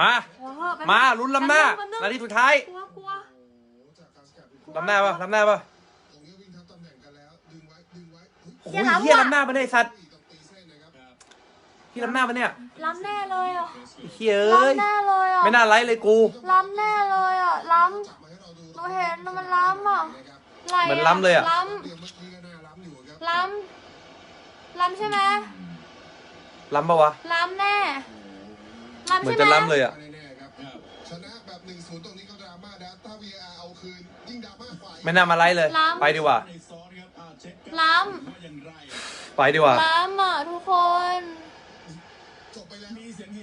มาหัวเหอะไปมาลุ้นล้ำหน้าแป๊บนึงนาทีสุดท้ายกลัวกลัวล้ำหน้าปะล้ำหน้าปะตรงนี้วิ่งทับตำแหน่งกันแล้วดึงไว้ดึงไว้โอ้โหเฮียล้ำหน้ามาได้สัตว์ต้องตีเส้นนะครับพี่ล้ำหน้ามาเนี่ยล้ำแน่เลยอะเฮียเอ้ยล้ำแน่เลยอะไม่น่าไลฟ์เลยกูล้ำแน่เลยอะล้จับมาให้เราดูำหนูเห็นมันล้ำอะนะครับไหลเหมือนล้ำเลยอะล้เดี๋ยวเมื่อกี้ก็น่าล้ำอยู่ครับำล้ำล้ำใช่ไหมล้ำปะวะล้ำแน่ ล้ำเหมือใช่นไหมจะล้ำเลยอะ แน่ๆครับชนะแบบ1-0ตรงนี้ก็ดราม่านะถ้า VR เอาคืนยิ่งดราม่ากว่าอีก ไม่น่ามาไลฟ์เลยไปดีกว่าในซอสครับอ่าเช็คล้ว่าอย่างไรไปดีกว่าำล้ำอะทุกคน จบไปแล้วมีเสียงเฮ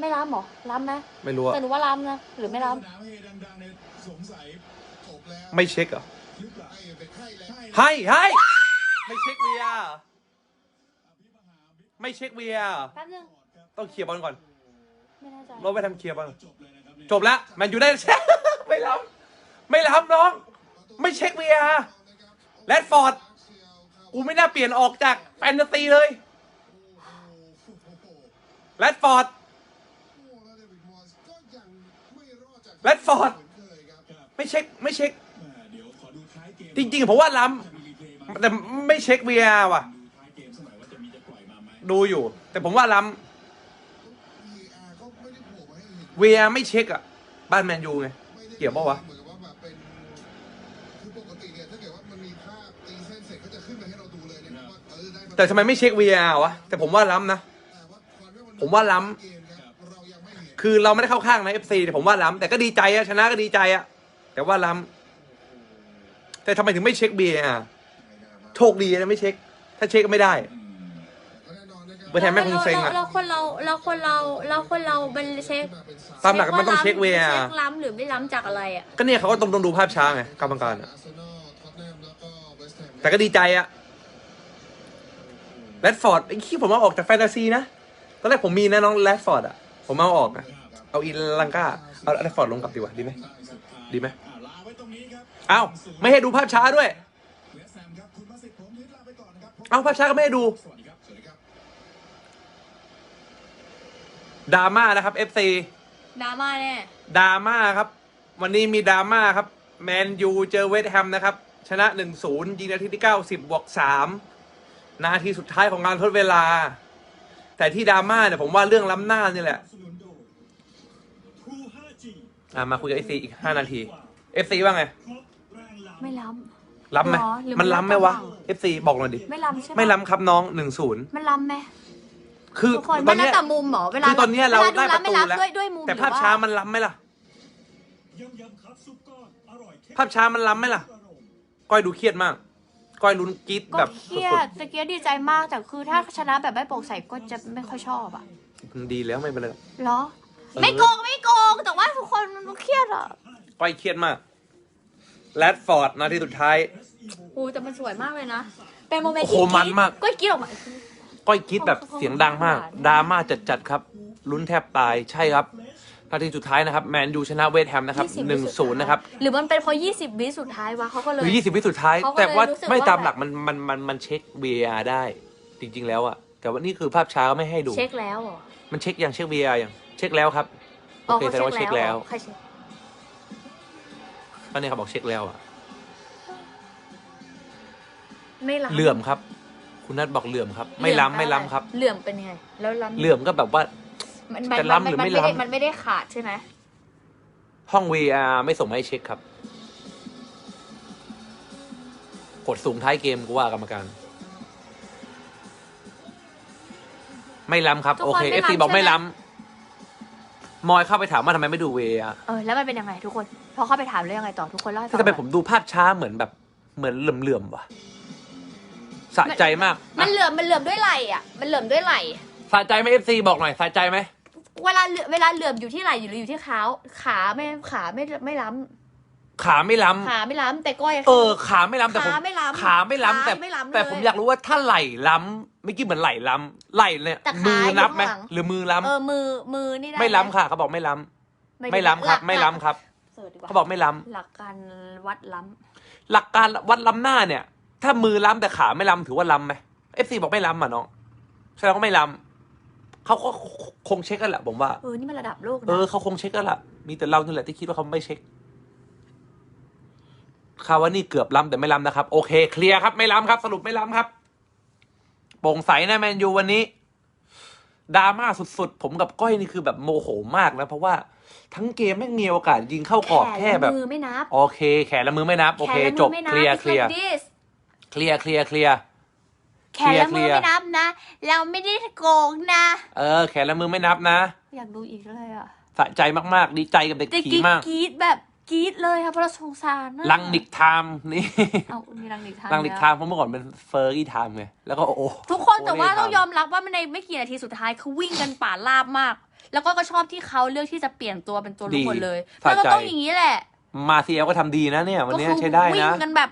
ไม่ล้ำเหรอล้ำไหมไม่รู้อะแต่หนูว่าล้ำนะหรือไม่ล้สนามเฮดังๆเนี่ยสงสัยจบแล้วไม่เช็คเหรอ หรือเปล่าให้เป็นให้แล้วใช่ให้ให้ไม่เช็ค VR ไม่เช็ค VR ำแป๊บนึง ต้องเคลียร์บอลก่อนไม่แน่ใจเราไปทำเคลียร์บอลจบเลยนะครับเนี่ยจบแล้วแมนยูได้ไม่ล้ำไม่ล้ำน้อง ไม่เช็ค VR แรดฟอร์ดกูไม่น่าเปลี่ยนออกจากแฟนตาซีเลยแรดฟอร์ดแรดฟอร์ดไม่เช็คไม่เช็คแหม่เดี๋ยวขอดูท้ายเกมจริง ๆ ผมว่าล้มีรีเพลย์มาำแต่ไม่เช็ค VR ว่ะ ดูท้ายเกมสมัยว่าจะมีจะปล่อยมาไหมดูอยู่ แต่ผมว่าล้ VR ก็ไม่ได้โผล่มาให้ เห็นำ VR ไม่เช็คอะบ้านแมนยูไงไม่ได้เกี่ยวปะวะ เหมือนกับว่าแบบเป็นคือปกติเนี่ยถ้าเกิดว่ามันมีภาพตีเส้นเสร็จเขาจะขึ้นมาให้เราดูเลยนะครับว่าเออได้าแต่ทำไมไม่เช็ค VR วะ แต่ผมว่าล้ำนะ แต่ว่าความที่นผมว่าล้ำ เกมครับเรายังไม่เห็นคือเราไม่ได้เข้าข้างนะ FC แต่ผมว่าล้ำแต่ก็ดีใจอะชนะก็ดีใจอะแต่ว่าล้ำแต่ทำไมถึงไม่เช็ค VR โชคดีนะไม่เช็ค ถ้าเช็คก็ไม่ได้ก็แน่นอนนะครับ เบอร์แทนแม่งคงเซ็งอะ เราคนเราเราคนเราเราคนเราเป็นเช็คมาเป็นสามตามหลักมันต้องเช็ค VR เช็คล้ำหรือไม่ล้ำจากอะไรอะ ก็เนี่ยเขาก็ต้องต้องดูภาพช้าไงกรรมการอะอาร์เซนอลท็อตแนมแล้วก็เวสต์แฮมแต่ก็ดีใจอะแรดฟอร์ดไอ้ขี้ผมเอาออกจากแฟนตาซีนะตอนแรกผมมีนะน้องแรดฟอร์ดอะผมเอาออกนะเอาอีลังกาเอาแรดฟอร์ดลงกลับดีกว่าดีไหมดีไหมอ่าลาไว้ตรงนี้ครับเอ้าไม่ให้ดูภาพช้าด้วยเวสต์แฮมครับคุณมาสิทธิ์ผมทิศลาไปก่อนนะครับพบเอ้าภาพช้าก็ไม่ให้ดู สวัสดีครับ สวัสดีครับ ดราม่านะครับ FC ดราม่าแน่ดราม่าครับ วันนี้มีดราม่าครับ แมนยูเจอเวสต์แฮมนะครับ ชนะ 1-0 ยิงนาทีที่ 90 บวก 3 นาทีสุดท้ายของการทดเวลา แต่ที่ดราม่าเนี่ยผมว่าเรื่องล้ำหน้านี่แหละสนุนโดย True 5G อะมาคุยกับ FC อีก 5 นาที FC ว่าไงครบแรงล้ำไม่ล้ล้ำไหมหรอหรือมันล้ำไหมวะมันล้ำ FC บอกหน่อยดิำไม่ล้ำใช่ไหมไม่ล้ำครับน้อง 1-0 มันล้ำไหม คือทุกคนตอมันนเนี้ย แต่มุมเหรอเวลาคือตอนเนี้ยเราวลได้ประล้ำม่ตูล้ำแล้ว ด้วยด้วยมุมแต่หรือภาพว่ช้ามันล้ำไหมล่ะ ยำยำครับซุปก้อนอร่อยเข้มภาพช้ามันล้ำไหมล่ะก้อยดูเครียดมาก ก้อยลุ้นกรี๊ดก็แบบเครียดตะเกียบดีใจมากแต่คือถ้าชนะแบบไม่โปร่งใสก็จะไม่ค่อยชอบอะสุดๆดีแล้วไม่เป็นไรเหรอไม่โกงไม่โกงแต่ว่าทุกคนมันเครียดอะก้อยเครียดมากแรดฟอร์ดนาทีสุดท้าย โอ้แต่มันสวยมากเลยนะ เป็นโมเมนต์โอ้โหที่มันมาก ก็กรีดออกมา ก้อยกรี๊ดแบบเสียงดังมากดราม่าจัดๆครับลุ้นแทบตายใช่ครับนาทีสุดท้ายนะครับแมนยูชนะเวสต์แฮมนะครับ20หนึ่งศูนย์นะครับหรือมันเป็นเพราะยี่สิบวิสุดท้ายวะเขาก็เลหยรือยี่สิบวิสุดท้ายเขาก็เลยแต่ว่ารู้สึกไม่ว่าตามหลักมันมันมันมันเช็ค VAR ได้ จริง ๆ แล้วอะแต่ว่านี่คือภาพช้าก็ไม่ให้ดูเช็คแล้วเหรอมันเช็คยังเช็ค VAR ยังเช็คแล้วครับโอเคแต่ว่าเช็คแล้วใครเช็คตอนนี้เขาบอกเช็คแล้วอะไม่ล้ำเหลื่อมครับ คุณนัทบอกเหลื่อมครับ ไม่ล้ำไม่ล้ำครับ เหลื่อมเป็นยังไง แล้วล้ำเหลื่อมก็แบบว่า มันมันจะล้ำหรือมันไม่ไม่ได้ล้ำมันไม่ได้ขาดใช่ไหมห้อง VR ไม่ส่งมาให้เช็คครับ กดสูงท้ายเกมกูว่ากรรมการ ไม่ล้ำครับ โอเค FC บอกไม่ล้ำมอยเข้าไปถามว่าทำไมไม่ดู VR เออแล้วมันเป็นยังไงทุกคน พอเข้าไปถามแล้วยังไงต่อทุกคนเล่าให้ฟัที่งทำไมหน่อยผมดูภาพช้าเหมือนแบบ เหมือนเหลื่อมๆว่ะสะใจมากมันเหลื่อมมันเหลื่อมด้วยไหลอะ มันเหลื่อมด้วยไหลสะใจไหม FC บอกหน่อยสะใจไหมเวลาเหลื่อมเวลาเหลื่อมอยู่ที่ไหลหรืออยู่ที่เท้าขาไม่ขาไม่ไม่ล้ขาไม่ล้ำขาไม่ล้ำแต่ก้อยำเออขาไม่ล้ำแต่ผมขาไม่ล้ำขาไม่ล้ำแต่ขาไม่ล้ำแต่เลยผมอยากรู้ว่าถ้าไหลล้ำไม่อกี้เหมือนไหลล้ำไหลเนี่ยแต่ขามือนับไหมอยู่ข้างหลังหรือมือล้ำเออมือมือนี่ได้ไม่ล้ำหค่ะเขาบอกไม่ล้ำด้ไม่ล้ำครับหลักไม่ล้ำครับเสิร์ชดีกว่าเขาบอกไม่ล้หลักการวัดล้ำหลักการวัดล้ำหน้าเนี่ย ถ้ามือล้ำแต่ขาไม่ล้ำถือว่าล้ำไหมเอฟซีบอกไม่ล้ำอะน้องแสดงว่าไม่ล้เขาก็คงเช็คกันแหละผมว่าเออนี่มันระดับโลกเอนะอเขาคงเช็คกันแหละมีแต่เรานี่แหละที่คิดว่าเขาไม่เช็คคาวานี่เกือบล้ำแต่ไม่ล้ำนะครับ โอเคเคลียร์ครับ ไม่ล้ำครับ สรุปไม่ล้ำครับโปร่งใสนะแมนยูวันนี้ดราม่าสุดๆ ผมกับก้อยนี่คือแบบโมโหมากนะเพราะว่าทั้งเกมไม่งมีโอกาสยิงเข้ากรอบแค่แบบมือไม่นับโอเค แขนและมือไม่นับ โอเคแขนและจมืบอไม่นัเคลียร์ It's เคลียร์ like this เคลียร์เคลียร์เคลียร์แขนและเคมืลีอยร์ไม่นับนะ เราไม่ได้โกงนะ เออ แขนและมือไม่นับนะ อยากดูอีกเลยอะสะใจมากๆ ดีใจกับเด็กแต่ผีกรีดมากกรีดแบบกรีดเลยค่ะเพราะเราสงสารนะลังนิกไทม์นี่เอามีลังนิกทามลังนิกไทม์เพราะเมื่อก่อนเป็นเฟอร์รี่ไทม์ไงแล้วก็โอ้โหทุกคนแต่ว่าโอ้ต้องนี่ยอมรับว่ามันในไม่กี่นาทีสุดท้ายคือวิ่งกันป่าลาบมาก แล้วก็ก็ชอบที่เขาเลือกที่จะเปลี่ยนตัวเป็นตัวลุกคนเลยสะแล้วก็ใจต้องอย่างนี้แหละ มาซีเอลก็ทำดีนะเนี่ย วันนี้ก็คือใช้ได้วิ่นะงกันแบบ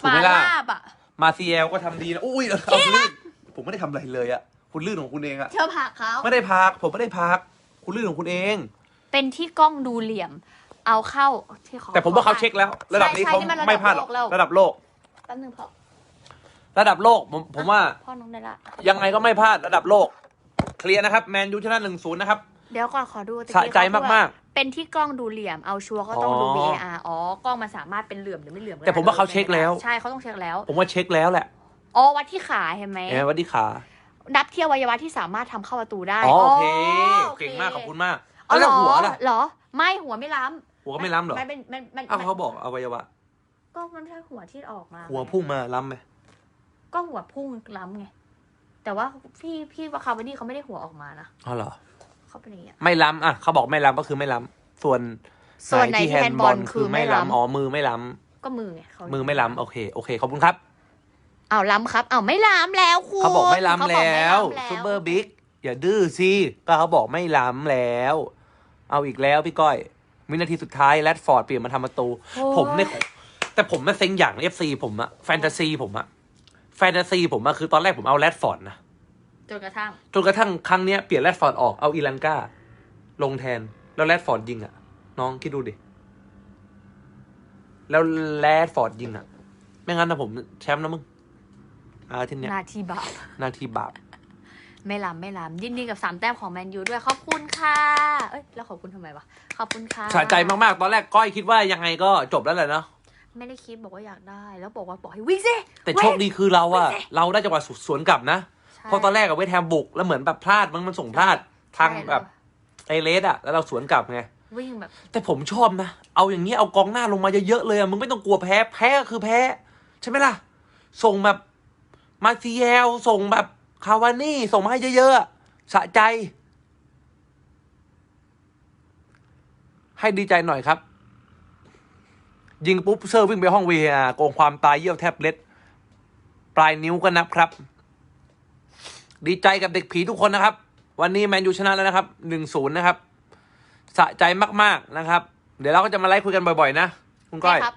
ถูกป่าไหมล่ะลาบอะ มาซีเอลก็ทำดีนะอุ้ยเอาลื่นผมไม่ได้ทำอะไรเลยอะคุณลื่นของคุณเองอะเธอผลักเขาไม่ได้พัก ผมไม่ได้พัก คุณลื่นของคุณเอง เป็นที่กล้องดูเหลี่ยม เอาเข้าที่ขอแต่ผมว่าเขาเช็คแล้ว ระดับนี้ใช่เขาใช่นี่นไม่พลาดหรอกแล้วระดับโลก แป๊บนึงพอระดับโลกผมผมว่าพ่อน้องได้ละ ยังไงก็ไม่พลาดระดับโลก เคลียร์นะครับแมนยูชนะหนึ่งศูนย์นะครับ เดี๋ยวก่อนขอดูตะกี้สะใจเขพูดว่มาก เป็นที่กล้องดูเหลี่ยมเอาชัวร์ก็ต้องดู อ๋อ VAR อ๋อกล้องมันสามารถเป็นเหลื่อมหรือไม่เหลื่อมก็แต่ผมว่าเขาเช็คแล้ว ใช่เขาต้องเช็คแล้วผมว่าเช็คแล้วแหละอ๋อวัดที่ขาเห็นไหมเอ้วัดดีขา นับเที่ยววัยวะที่สามารถทำเข้าประตูได้อ๋อโอเค โอคเก่งมากขอบคุณมากอ๋อแล้วเหรอหัวล่ะ เหรอ ไม่หัวไม่ล้ำหัวก็ไม่ล้ำเหรอ มันเป็นมันมันอ้าวมันเขาบอกอวัยวะ ก็มันไม่ใช่หัวที่ออกมาหัวพุ่งมาล้ำไหมก็หัวพุ่งล้ำไงแต่ว่าพี่พี่ว่าคาร์บอนี่เขาไม่ได้หัวออกมานะ อ๋อเหรอ เขาเป็นอย่างเงี้ย ไม่ล้ำอะเขาบอกไม่ล้ำก็คือไม่ล้ำส่วนส่วนไหนที่แฮนด์บอลคือไม่ล้ำอ๋อมือไม่ล้ก็มือไงเขาำมืมือไม่ล้ำโอเคโอเคขอบคุณครับอ้าวล้ำครับอ้าวไม่ล้ำแล้วคุณเขาบอกไม่ล้ำเขาบอกแล้ไม่วล้ำแล้วซูเปอร์บิ๊กอย่าดื้อสิก็เขาบอกไม่ล้ำแล้ว เอาอีกแล้วพี่ก้อยวินาทีสุดท้ายแรดฟอร์ดเปลี่ยนมาทำประตูโอ้ยผมเนี่ยแต่ผมน่ะเซ็งอย่างเอฟซีผมอะแฟนตาซีผมอะแฟนตาซีผมอะคือตอนแรกผมเอาแรดฟอร์ดนะ จนกระทั่ง จนกระทั่งครั้งเนี้ยเปลี่ยนแรดฟอร์ดออกเอาอีลังกาลงแทน แล้วแรดฟอร์ดยิงอะน้องคิดดูดิ แล้วแรดฟอร์ดยิงอะไม่งั้นนะผมแชมป์นะมึงอาทีเนี้ยนาทีบาปนาทีบาปไม่ล้ำไม่ล้ำยินดีกับสามแต้มของแมนยูด้วยขอบคุณค่ะ เอ้ยแล้วขอบคุณทำไมวะขอบคุณค่ะสะใจมากๆ ตอนแรกก้อยคิดว่ายังไงก็จบแล้วแหละเนาะไม่ได้คิดบอกว่าอยากได้ แล้วบอกว่าบอกให้วิ่งสิแต่โชคดีคือเราอะวิ่งสิเราได้จังหวะสวนกลับนะใช่ เพราะตอนแรกกับเวทแฮมบุก แล้วเหมือนแบบพลาดมันมันส่งพลาดทางใช่แบบไอเลสอะแล้วเราสวนกลับไงวิ่งแบบ แต่ผมชอบนะ เอาอย่างนี้เอากองหน้าลงมาเยอะๆเลยอะมึงไม่ต้องกลัวแพ้แพ้ก็คือแพ้ ใช่ไหมล่ะ ส่งแบบมาซิเอลส่งแบบคาวานี่ ส่งมาให้เยอะๆอะสะใจ ให้ดีใจหน่อยครับ ยิงปุ๊บเซอร์วิ่งไปห้อง VR โกงความตายเยี่ยวแทบเล็ด ปลายนิ้วก็นับครับ ดีใจกับเด็กผีทุกคนนะครับ วันนี้แมนยูชนะแล้วนะครับหนึ่งศูนย์นะครับ สะใจมากๆนะครับ เดี๋ยวเราก็จะมาไลฟ์คุยกันบ่อยๆนะคุณก้อย ใช่ครับ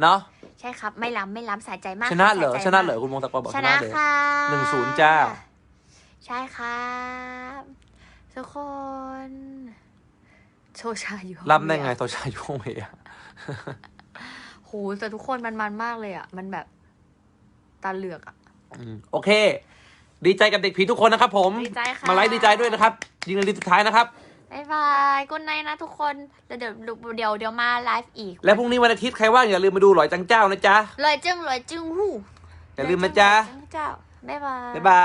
เนาะใช่ครับ ไม่ล้ำไม่ล้ำสะใจมากชนะครับเหรอ สใจชนะมากเหรอคุณวงตะกรบอกชชนะนะเลยค่ะหนึ่งศูนย์จ้า ใช่ครับทุกคนโชชาอยู่ห้อรับได้ไงเรียนโซชาอยู่ห้องเวียโหแต่ทุกคนมันมันมากเลยอะ มันแบบตาเหลือกอะ อืมโอเค ดีใจกับเด็กผีทุกคนนะครับผม ดีใจค่ะ มาไลฟ์ดีใจด้วยนะครับ ยิงนาทีสุดท้ายนะครับ บายบายกุนไนนะทุกคนแล้วเดี๋ยวเดี๋ยวเดี๋ยวมาไลฟ์อีกและพรุ่งนี้วันอาทิตย์ใครว่างอย่าลืมมาดูหลอยจังเจ้านะจ๊ะเลยจึงเลยจึงหู้อย่าลืมนะจ๊ะเลยจึงเลยจึงเจ้า บ๊ายบาย บ๊ายบา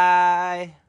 ย